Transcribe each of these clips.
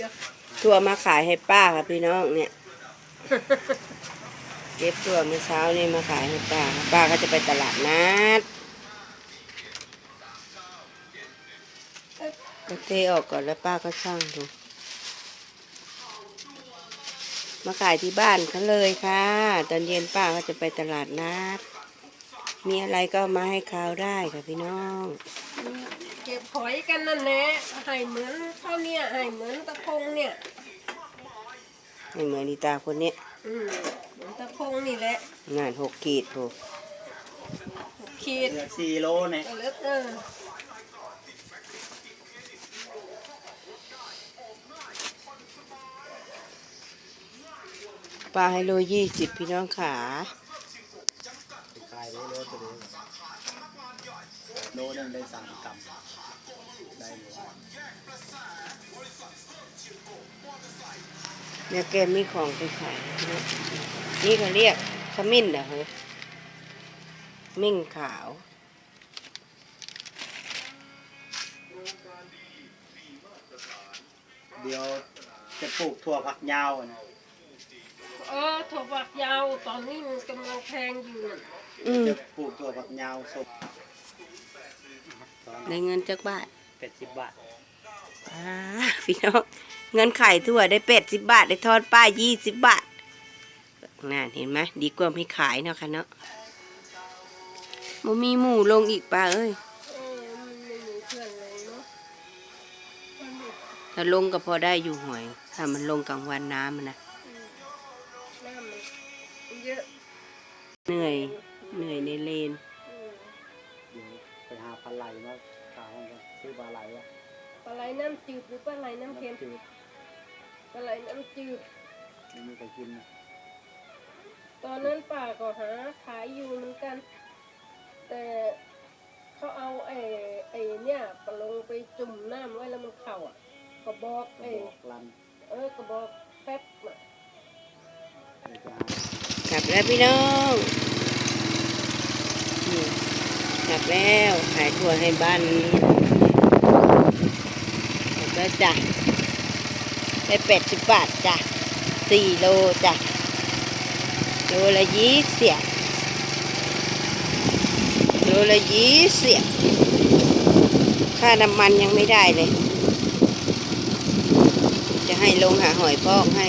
เยอะถั่วมาขายให้ป้าค่ะพี่น้องเนี่ยเก็บถั่วเมื่อเช้านี่มาขายให้ป้า ป้าก็จะไปตลาดนัดก็เทออกก่อนแล้วป้าก็ช่างดูมาขายที่บ้านเขาเลยค่ะ ตอนเย็นป้าก็จะไปตลาดนัด มีอะไรก็มาให้เขาได้ค่ะพี่น้อง ก็บหอยกันนั่นแหละให้เหมือนเท่าเนี้ยให้เหมือนตะพงเนี่ยไม่เหมือนนิตาคนเนี้ยอืมเหมือนตะพงนี่แหละงานหกขีดถูกขีดเหลือสี่โลเนี่ยก็เหลือเออปลาไฮโลยี่สิบพี่น้องขาขายได้โลตัวเดียว โลหนึงได้สามกรัมได้หรือว่าเนี่ยแกมีของไปขายนะนี่เขาเรียกขมิ้นเหรอเฮ้ยมิ่งขาวเดี๋ยวจะปลูกถั่วผักยาวอะนะเออถั่วฝักยาวตอนนี้มันกำลังแพงอยู่น่ะอืมจะปลูกถั่วผักยาวสดตอนได้เงินจากบาทเป็ดสิบบาทอ่าพี่น้องเงินขายทั่วได้เป็ดสิบบาท ได้ทอดป้ายี่สิบบาทนั่นเห็นไหมดีกว่าไม่ขายเนาะค่ะเนาะมันมีหมูลงอีกป้าเอ้ยเออมันไม่มีเพื่อนเลยเนาะมันมีถ้าลงก็พอได้อยู่หวยถ้ามันลงกลางวันน้ำมันนะอืมน้ำมัน เยอะเหนื่อย เหนื่อยในเลนอืมเดี๋ยวไปหาปลาไหลมาขายให้กันซื้อปลาไหลอะปลาไหลน้ำจืดหรือปลาไหลน้ำเค็มจืดปลาไหลน้ำจืดไม่มีใครกินนะตอนนั้นป้าก็หาขายอยู่เหมือนกัน แต่เขาเอาไอ้ไอ้เนี่ยปลาลงไปจุ่มน้ำไว้แล้วมันเข่าอะกระบอกกระไอ้บอกลันเออกระบอกแป๊บน่ะเดี๋ยวจะหา กลับแล้วพี่น้องกลับแล้วขายถั่วให้บ้านนี้แล้วก็จ้ะได้แปดสิบบาทจ้ะสี่โลจ้ะโลละยี่เสิบโลละยี่เสิบค่าน้ำมันยังไม่ได้เลย จะให้ลงหาหอยพอกให้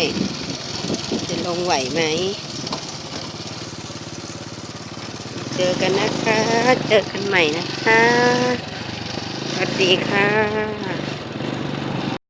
จะลงไหวไหม เจอกันนะคะ เจอกันใหม่นะคะ สวัสดีค่ะ